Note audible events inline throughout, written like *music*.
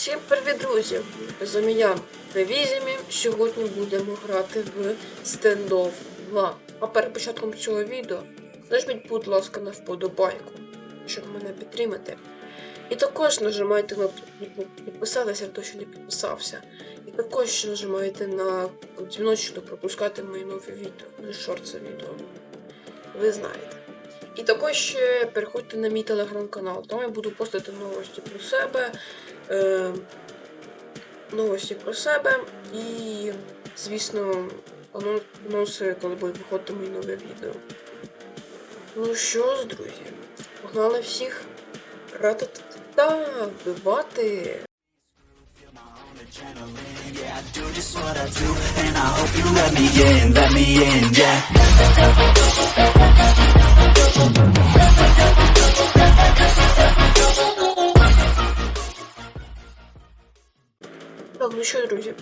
Всім привіт, друзі! З вами Ревізімі. Сьогодні будемо грати в стендов 2. А перед початком цього відео нажміть, будь ласка, на вподобайку, щоб мене підтримати. І також нажимайте на підписатися, хто ще не підписався. І також нажимайте на дзвіночок, щоб пропускати мої нові відео, ну, шорти відео. Ви знаєте. І також переходьте на мій телеграм-канал. Там я буду постити новості про себе, е, новості про себе і, звісно, анонси, коли будуть виходити мої нові відео. Ну що ж, друзі, погнали всіх ратата вбивати. Yeah, I do just what I do, and I hope you let me in, let me in, yeah. Так, ну що, друзі,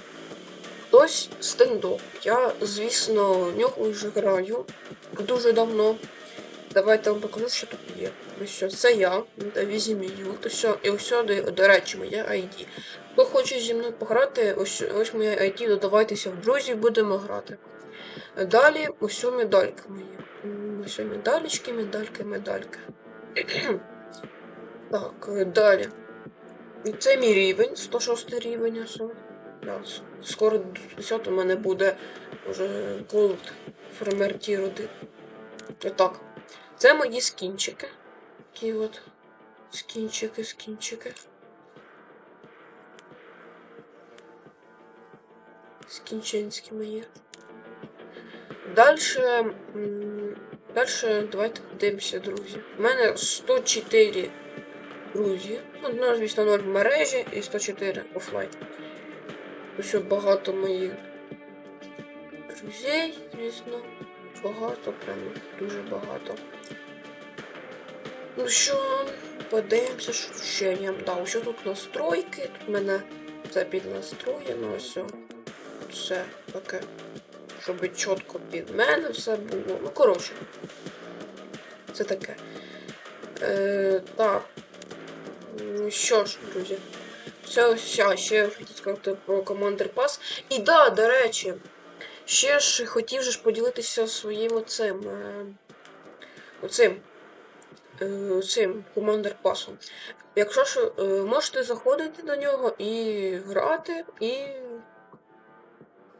хтось стендоп. Я, звісно, в нього вже граю дуже давно. Давайте вам покажу, що тут є. Ось що, це я, візімію, то все, і ось сюди, до речі, моє ID. Хто хоче зі мною пограти, ось, ось моє ID, додавайтеся в друзі, будемо грати. Далі о медальки мої. М, Ось о медальки, медальки. *clears throat* так, е, далі. І це мій рівень, 106 рівень. Да, скоро 10 у мене буде вже голд фермерті роди. Так. Це мої скінчики. Такі от. Скінчики, скінчики. Скінченські мої. Дальше. Дальше давайте подивимося, друзі. У мене 104 друзі. Ну, звісно, 0 в мережі і 104 офлайн. Ось багато моїх друзей, звісно. Багато, прямо дуже багато. Ну що, подивимося, що ще я дав. Що тут настройки? Тут в мене це піднастроєно, ось. Все таке. Щоб чітко під мене все було. Ну, коротше. Це таке. Е, так. М, Що ж, друзі. Все, все, ще хотів сказати про Commander Pass. І да, до речі, ще ж хотів же поділитися своїм оцим. Е, оцим. Е, цим Commander Pass. Якщо ж е, можете заходити до нього і грати, і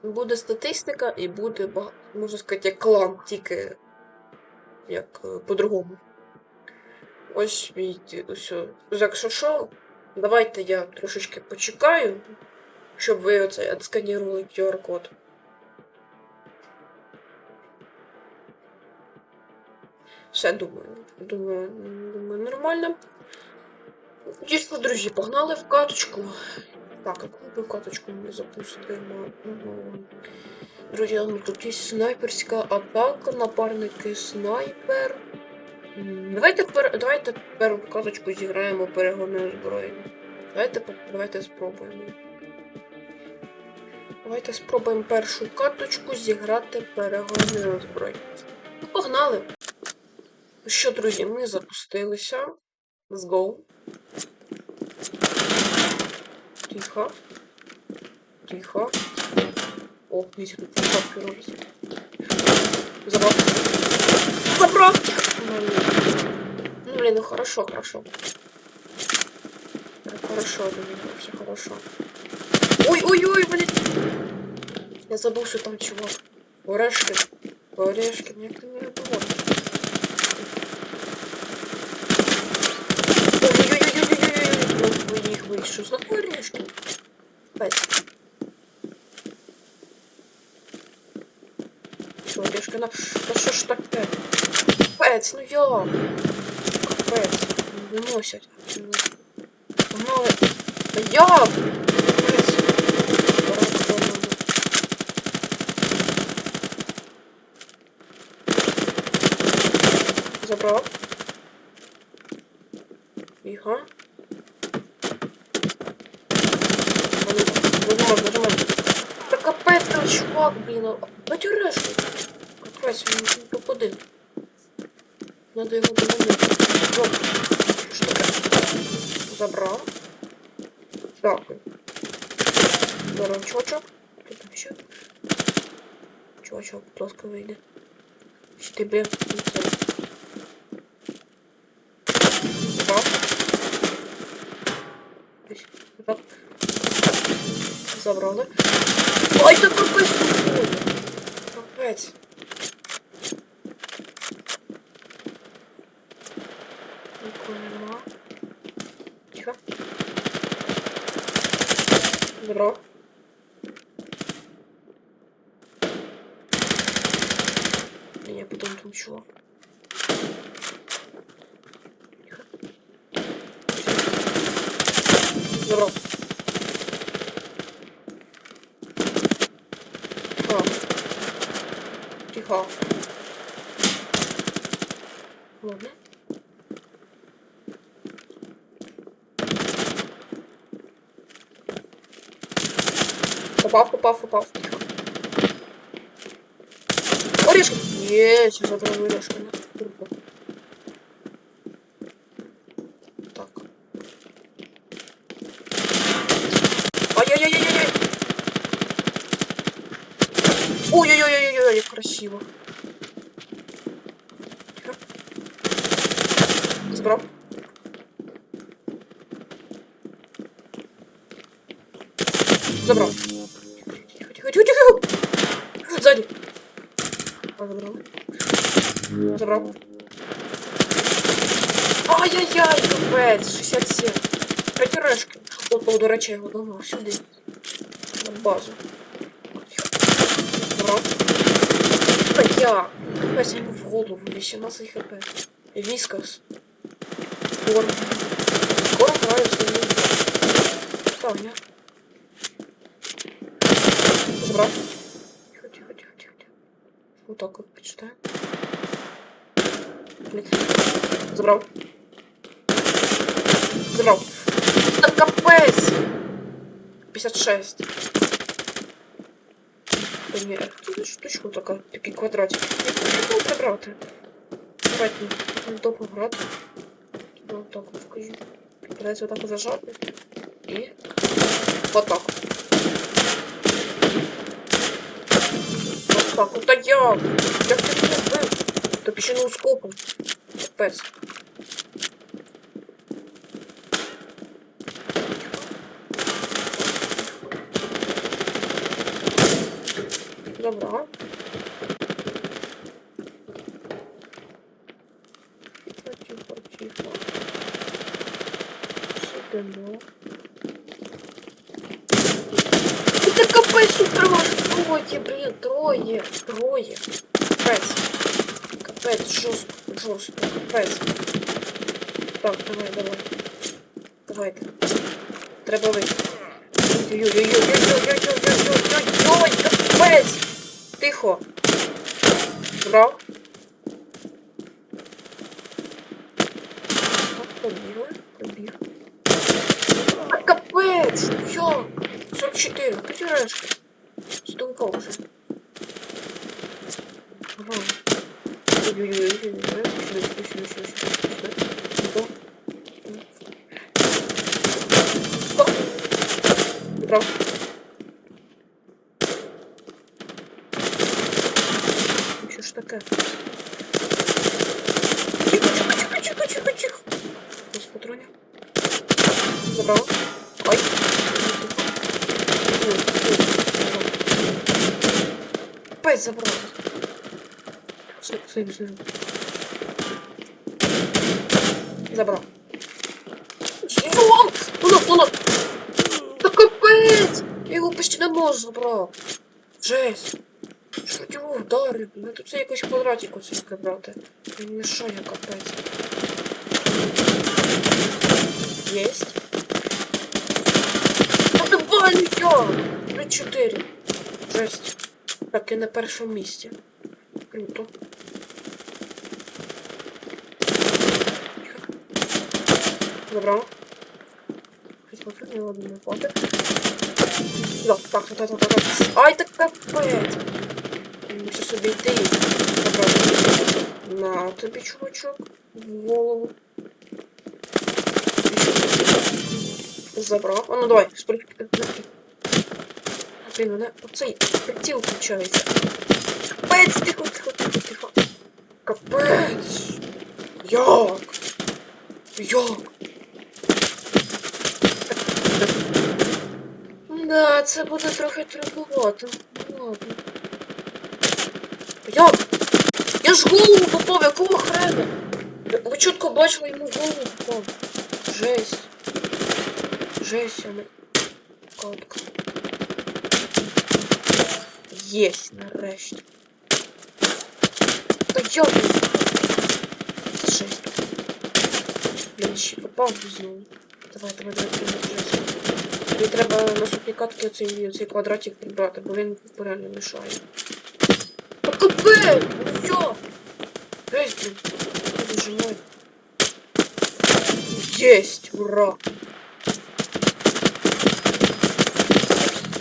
буде статистика, і буде можна сказати, як клан, тільки як е, по-другому. Ось ось. Якщо що, давайте я трошечки почекаю, щоб ви оце отсканірували QR-код. Все думаю. Думаю, думаю, нормально. Дійсно, друзі, погнали в каточку. Так, яку каточку ми запустимо? Друзі, ну тут є снайперська атака, напарники снайпер. Давайте пер... давайте першу каточку зіграємо перегонною зброєю. Давайте давайте спробуємо. Давайте спробуємо першу каточку зіграти перегонною зброєю. Ну, погнали! Ну Що, друзі, ми запустилися. Let's go. Тихо. Тихо. О, видите, тут тренировки робить. Забрал. Забрал! Ну, блин, ну хорошо, хорошо. Так, Хорошо, блин, все хорошо. Ой-ой-ой, блин! Я забыл, что там чувак. Орешки. Орешки, мне это не было. Вы что? Пять. Що, орешки на... Та що ж таке? Пець, ну я! Капець, виносять. Погнали. Та. Барабан. Забрав. Тихо. чувак, блин, дайте решку. Откройся, он не попади. Надо его доводить. Вот, штука. Забрал. Так. Здорово, чувачок. Кто там еще? Чувачок, плоско выйди. Что тебе? Забрал. Так. Забрав. Так. Ой, та капець тут. Капець. Нікого нема. Тихо. Забрав. Я потом там чего. Тихо. його. Головне. Попав, попав, попав. Орешки. Є, ще забрав орешки. Забрал. Забрал. Ай-яй-яй, капець, 67. П'ятірешки. От, до речі, його давно сюди. На базу. Забрав. Так я. Капець, я йому в голову, 18 хп. Віскас. Корм. Корм граю свою. Став, я. Забрав вот так вот почитаю. Блин. Забрал. Забрал. Да капец! 56. Да не, кто за штучку такая? Такие квадратики. Я не квадраты. Аккуратнее. Топ обратно. Вот так вот покажу. Пытается вот так вот зажать. И вот так вот. Ну та як? Як ти мене вбив? Ще не ускопом. Капець. Добра. Тихо, тихо, тихо. Сидимо. Это капець тут троє, троє, блін, троє, троє. Капець. Капець, жорстко, капець. Так, давай, давай. Давайте. Треба вийти. Ой-ой-ой-ой-ой-ой-ой-ой-ой, капець! Тихо. Брав. Побігли, побіг. Капець! Що? 44, п'ятірешки. Стумка вже. Ой-ой-ой, я не знаю, почему это очень ж такая? Тихо, тихо, тихо, тихо, тихо. Здесь патроне. Забрал. Ой. Пять забрал. Стоп, стоп, стоп. Забрал. Ём! Воно, воно! Да капець! Я його почти на нож забрав. Жесть. Ти його вдарив? Ну тут це якийсь квадратик оцей брати. Він мішає капець. Єсть. Ну давай, я! Ну чотири. Жесть. Так, я на першому місці. Круто. Dobra. Nie ładny płotek. No, tak, tutaj, tutaj, tutaj. Oj, taka pojedź. Muszę sobie ty. Dobra, na тобі, чувачок, в голову. Забрав. А ну давай, шприк. Блін, мене оцей приціл включається. Капець, тихо, тихо, тихо, тихо. Капець. Як? Як? Да, це буде трохи. Ну ладно. Як? Я ж голову попав, якого хрена? Ви чітко бачили йому голову попав. Жесть. Жесть, а не катка. Єсть, нарешті. Та? Це Жесть. Блін, ще попав знову. Давай, давай, давай, жесть. Мені треба на сутні катки цей, цей квадратик прибрати, бо він реально мішає. Ну блін. Боже мой. Есть! Ура!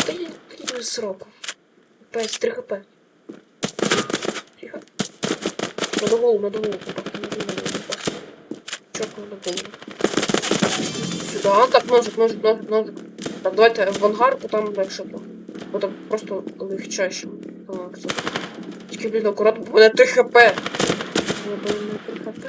Та я не сроку. Пець, 3 хп. Тихо. Надо голову, надо голову попасти, надо голову. Сюда, так, ножик, ножик, ножик, ножик. Так, давайте в ангар, потім легше там просто легчайше. Так, це. Тільки, блін, акуратно, бо мене 3 хп. У мене 3 хп.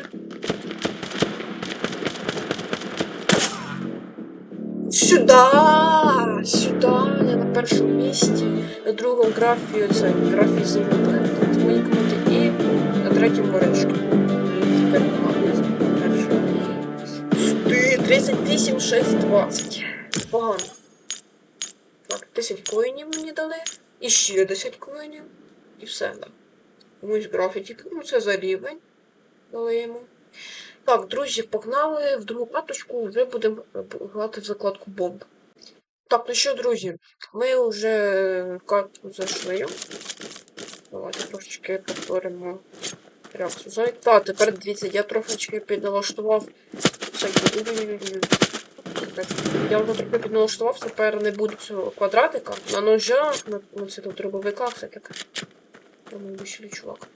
Сюда! Сюда! Я на першому місці. На другому графі це графі землі. Тут мої команди і на третьому орешки. Тепер 38, 6, 20. Погано. Так, 10 коїнів мені дали. І ще 10 коїнів. І все, так. Комусь графітик. Ну це за рівень. Дали йому. Так, друзі, погнали в другу каточку, вже будемо грати в закладку бомб. Так, ну що, друзі, ми вже карту зайшли. Давайте трошечки повторимо реакцію. Так, тепер дивіться, я трошечки підналаштував. Я вже трохи підналаштував, тепер не буде цього квадратика. На ножах, на, цих тут дробовиках, все таке. Там вищий чувак.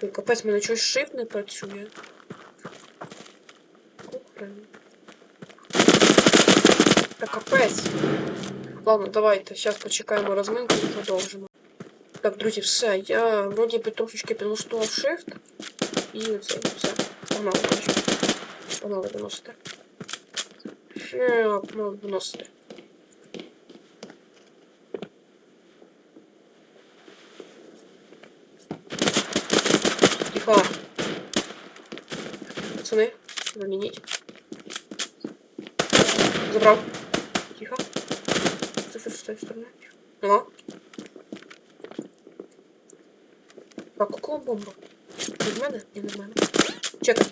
Блін, капець, мене чогось shift не працює. Та капець. Ладно, давайте, зараз почекаємо розминку і продовжимо. Так, друзі, все. Я вроді би трошечки підлаштував shift. І це все. Погнали, коротше. Погнали виносити. Ще, погнали виносити. Тихо. Пацаны, заменить. Забрал. Тихо. Стой, стой, стой, стой. Нема. Так, у кого бомба? Від мене і від мене. Чекай.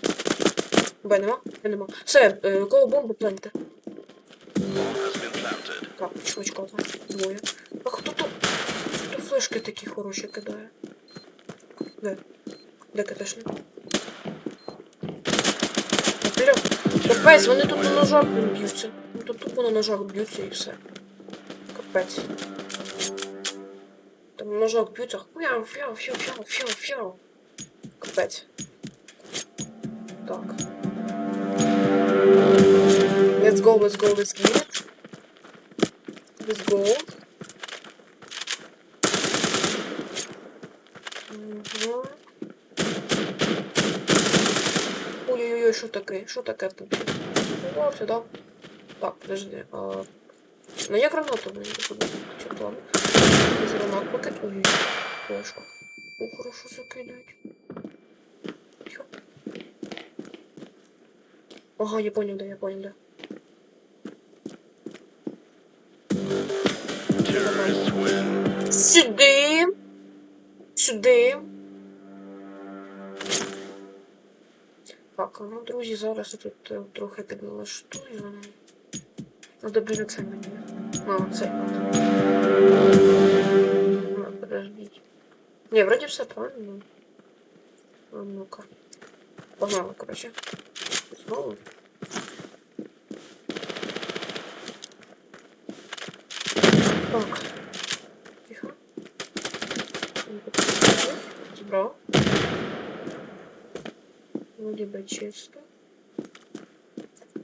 Б нема? Б нема. Все, е, у кого бомбу планьте? Так, чувачка, двоє. А хто тут? Хто флешки такі хороші кидає? Де? Де катешник? Наперед. Капець, вони тут на ножах б'ються. Тут тупо на ножах б'ються і все. Капець. Там ножах б'ються. Фяу, фяу, фяу, фяу, фяу. Капець. Так. Let's go, let's go, let's get it. Let's go. Угу. Ой-ой-ой, що таке? Що таке тут? Ховався, да? Так, подожди. А... Ну я гранату не буду. Чи план? З гранат поки. Ой, флешка. О, хорошо закидують. Ага, я понял, да, я понял, да. Сюди. Сюди. Так, ну, друзі, зараз я тут е, трохи підналаштую. Ну, добре, це мені. А, це. Ну, подождіть. Ні, вроді все правильно. Ну-ка. Погнали, короче. Знову. Так. Тихо. Забрал. Вроде бы чисто.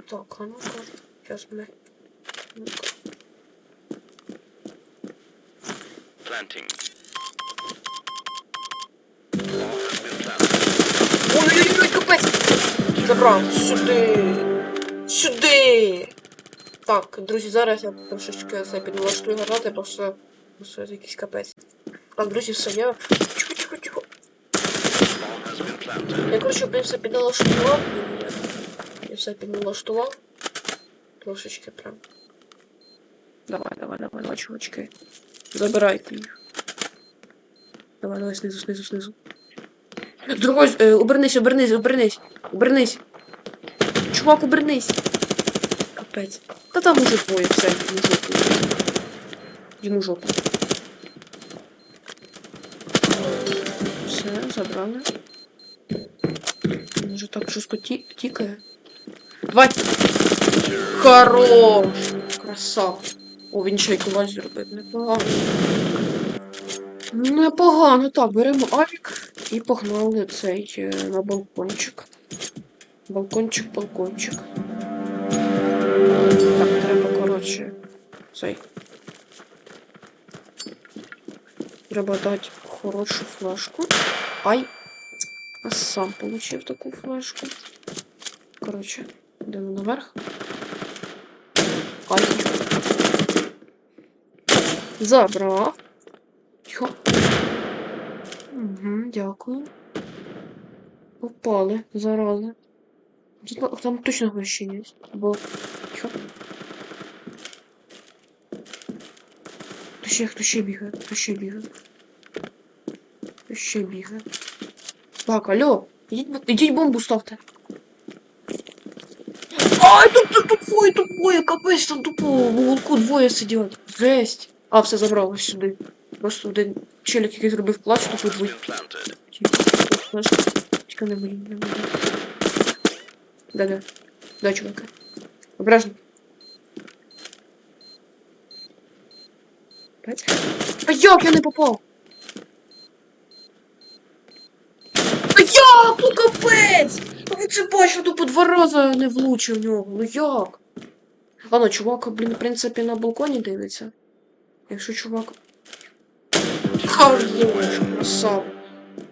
Так, а ну-ка. Сейчас мы... Ну-ка. Planting. Забрав! Сюди! Сюди! Так, друзі, зараз я трошечки це підналаштую гранати, бо все, бо все якийсь капець. Так, друзі, все, я... Тихо, тихо, тихо. Я, коротше, я все підналаштував. Я, все підналаштував. Трошечки прям. Давай, давай, давай, давай, чувачки. Забирайте їх. Давай, давай, знизу, знизу, знизу. З другої, с- е, обернись, обернись, обернись, обернись. Чувак, обернись. Капець. Та там уже двоє, все, йому жопу. Йому жопу. Все, забрали. Він вже так жорстко ті тікає. Давай! Хорош! Красав! О, він ще й коваль зробив. Непогано. Непогано. Так, беремо авік і погнали цей е, на балкончик. Балкончик, балкончик. Так, треба, коротше, цей. Треба дати хорошу флешку. Ай! А сам получив таку флешку. Коротше, йдемо наверх. Ай. Забрав. Тихо. Угу, дякую. Попали, зарази. Там точно гроші є. Бо. Тихо. Хто ще, хто ще бігає? Хто ще бігає? Хто ще бігає? Так, алло, ідіть, ідіть бомбу ставте. Ай, тут, тут, тут двоє, тут двоє, капець, там тупо в уголку двоє сидять. Жесть. А, все забрало сюди. Просто один челік, який зробив клач, тупо двоє. Тихо, флешка. Тільки не мені, не мені. Да-да. Да, чувака. Ображно. А як я не попав? А як? Ну капець! А ви це бачили, тупо два рази не влучив в нього. Ну як? Ладно, чувак, блін, в принципі, на балконі дивиться. Якщо чувак. Хорош, красава.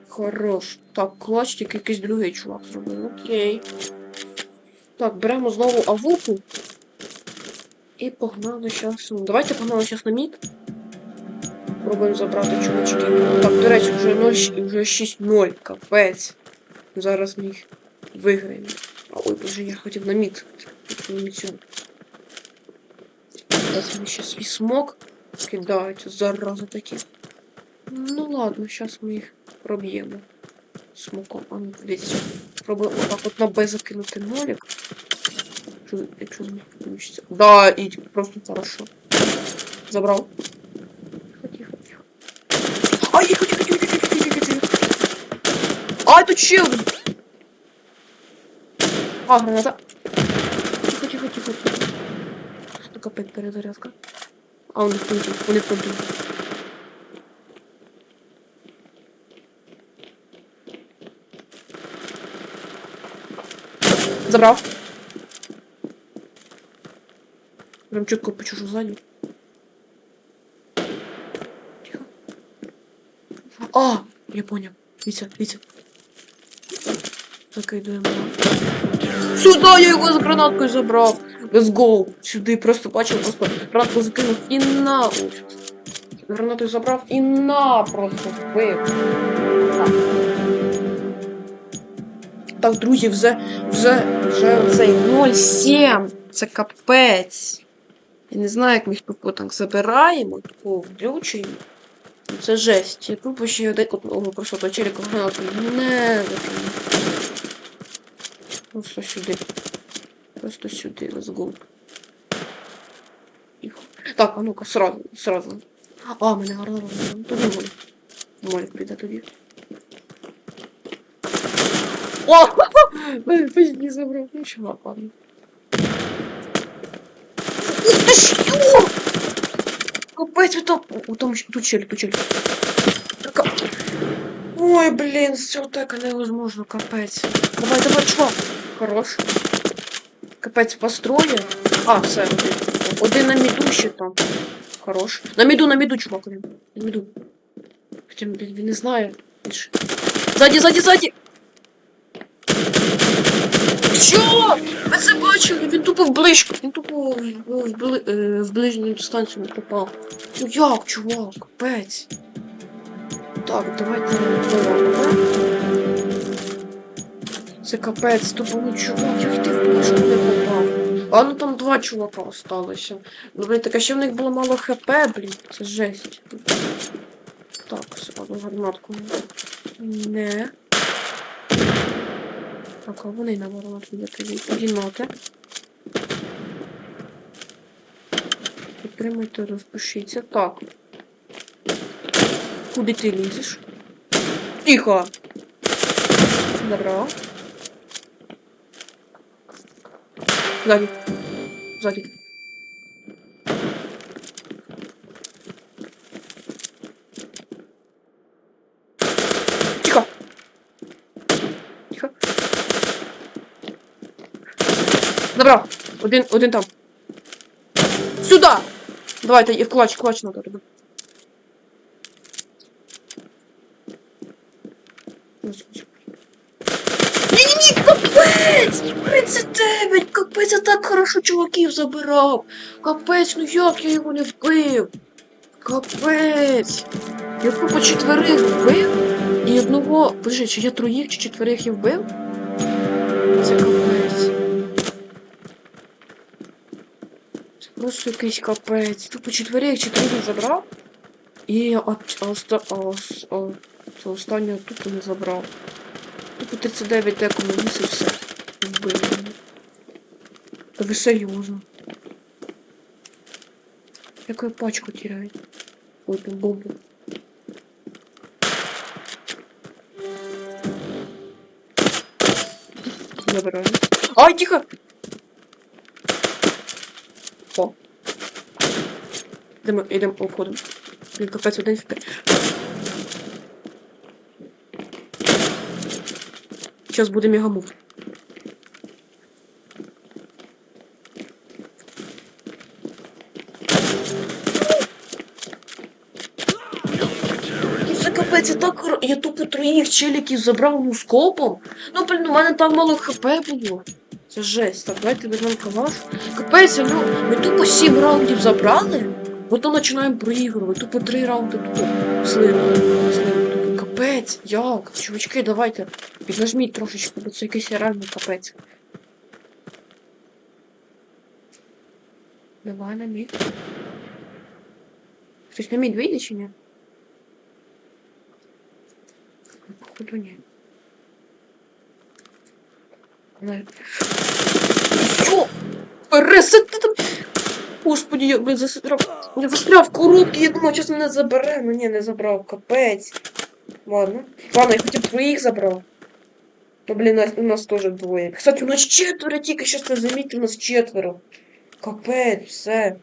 Хорош. Так, клач, тільки якийсь другий чувак зробив. Окей. Так, беремо знову авуку. І погнали зараз. Давайте погнали зараз на мід. Пробуємо забрати чувачки. Так, до речі, вже 0, вже 6-0. Капець. Зараз ми їх виграємо. А, Ой, боже, я хотів на мід. Зараз мені ще свій смок кидають, зарази такі. Ну ладно, зараз ми їх проб'ємо. Смоком. А ну, дивіться. Пробуємо отак от на Б закинути нолик. Якщо, якщо получиться. Да, і просто хорошо. Забрав. Тихо, тихо. Ай, тихо, тихо, тихо, тихо, тихо, тихо. Ай, тут один. А, граната. Тихо, тихо, тихо, тихо. Так опять перезарядка. А, у них тут, у них тут. Забрав. Прям чітко почушу ззаді. Тихо. А, я понял. Вітя, Вітя. Закидуємо. Сюди я його з гранаткою забрав. Let's go. Сюди просто бачив, просто гранатку закинув і на. Ой, Гранатою забрав і на просто вбив. Так. Так, друзі, вже, вже, вже цей 0,7. Це капець. Я не знаю, як ми їх тупо так забираємо, тупо включуємо. Ну, Це жесть. Я тупо ще один одного просто до челіка гранату не закину. Просто сюди. Просто сюди, let's go. Так, а ну-ка, сразу, сразу. А, мене гарно. Тоді моль. Моль піде тоді. О! *laughs* Пусть не забрал. Ну, чувак, ладно. Капець, у там, у там ще- тут челик, тут челик. Така- Ой, блин, все так невозможно, капець. Давай, давай, чувак. Хорош. Капець. капець построє. А, все, один. Один на міду ще там. Хорош. На міду, на міду, чувак, один. На міду. Хоча він, він не знає. більше. Ззаді, ззаді, ззаді! Що? Ви це бачили? Він тупо ближку. Він тупо в, в, бли- е, в ближню дистанцію не попав. Ну як, чувак, капець. Так, давайте. Це капець, тупо ну чувак, як ти в ближку не попав. А ну там два чувака осталося. Ну, блін, таке ще в них було мало хп, блін. Це жесть. Так, все, одну гарматку. Не. Так, а вони на гарматку підіймати. Підтримуйте, розпишіться. Так. Куди ти лізеш? Тихо! Добро. Сзади. Сзади. Тихо. Тихо. Добро. Один, один там. Сюда! Давайте, і в клач, клач надо робити. Ні-ні-ні, капець! 39! Капець, я так хорошо чуваків забирав! Капець, ну як я його не вбив? Капець! Я тупо четверих вбив і одного. Боже, чи я троїх чи четверих я вбив? Це капець. Просто якийсь капець. Тупо четверих троїх забрав. І це останнього тупо не забрав. Тупо 39 деко мені це все вбив. Та ви серйозно. Яку я пачку теряю? Ой, там бомбу. Забираю. Ай, тихо! О. Йдемо, йдемо, обходимо. Блін, капець один в п'ять. Сейчас буде мегамув. Я так я тупо троїх челіків забрав ну скопом. Ну, блін, у мене там мало хп було. Це жесть. Так, давайте візьмемо калаш. Капець, ну, ми тупо сім раундів забрали, потім починаємо проігрувати. Тупо три раунди тупо зливи. Зливи. Тупо капець, як? Чувачки, давайте. Піднажміть трошечки, бо це якийсь реальний капець. Давай на мід. Хтось на мід вийде чи ні? Походу ні. Що? Пересити там. Господи, я блин, застряв. Я застряв в коробці, я думав, зараз мене забере. Ну ні, не забрав, капець. Ладно. Ладно, я хотів твоїх забрав. Блін, нас, у нас теж двоє. Кстати, у нас четверо тільки, щас ти замітив, у нас четверо. Капець, все.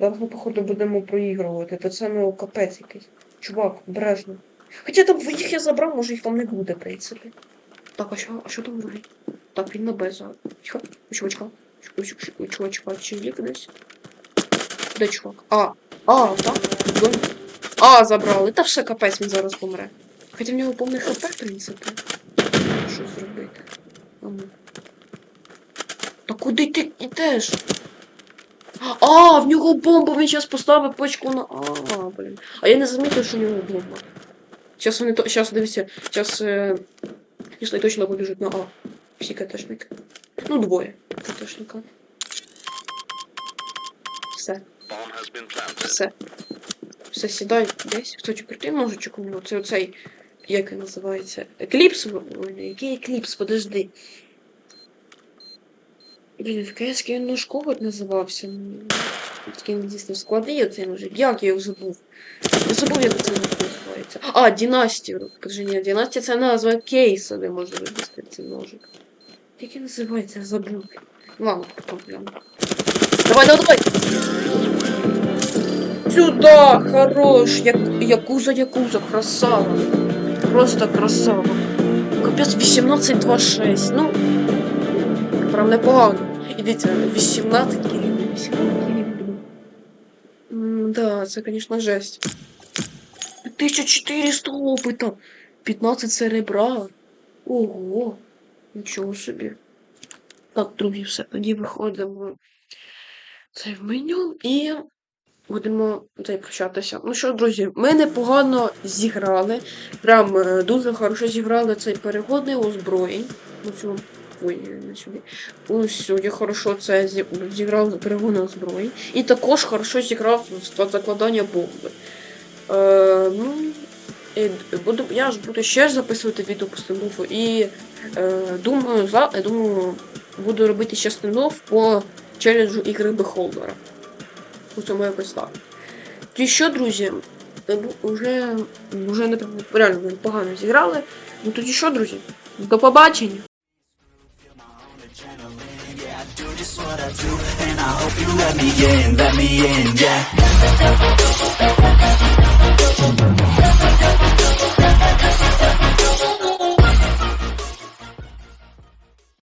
Зараз ми, походу, будемо проігрувати. Це ну капець якийсь. Чувак, обережно. Хоча там двоїх я забрав, може їх там не буде, в принципі. Так, а що, а що там другий? Так, він на Б за. Тихо, у чувачка. У чу- у чувачка чилік десь. Де чувак? А, а, так? А, забрали. Та все капець, він зараз помре. Хоча в нього повний хп, в принципі. Що зробити? А ну. Та куди ти йдеш? А, в нього бомба, він зараз поставив почку на. А, блін. А я не замітив, що в нього бомба. Сейчас вони то. Сейчас дивіться. Сейчас. Е... Якщо точно побіжуть на А. Всі КТшники. Ну, двоє КТшника. Все, все. Все, сідай десь. Кстати, крутий ножичок у нього. Це оцей. Як він називається? Екліпс? Який екліпс? Подожди. Блін, в КС він ножковик називався. Такий він дійсно складний оцей ножик. Як я його забув? Я забув, як це називається. А, Дінастія. Кажи, ні, Дінастія це назва кейса, де можна вивести цей ножик. Як він називається? Я забув. Ладно, потім. Давай, давай, давай! Сюда, хорош! Як, якуза, якуза, красава. Просто красава. Капець 18-2-6. Ну, прям непогано. І Дивіться, 18 кілів, 18 кілів. Да, це, звісно, жесть. 1400 опита, 15 серебра. Ого, нічого собі. Так, друзі, все, тоді виходимо це в меню і будемо цей прощатися. Ну що, друзі, ми непогано зіграли. Прям е, дуже хорошо зіграли цей перегодний озброєнь. Ну, цю- Ой, не сюди. Ось я хорошо це зі- зіграв перегони озброєнь. І також хорошо зіграв закладання бомби. Е, ну, і буду, я ж буду ще записувати відео по стендофу і е, думаю, за, думаю, буду робити ще стендоф по челенджу ігри Бехолдера. Допустимо, якось так. І що, друзі? Ну, уже, уже не реально погано зіграли. Ну тоді що, друзі? До побачення! Yeah.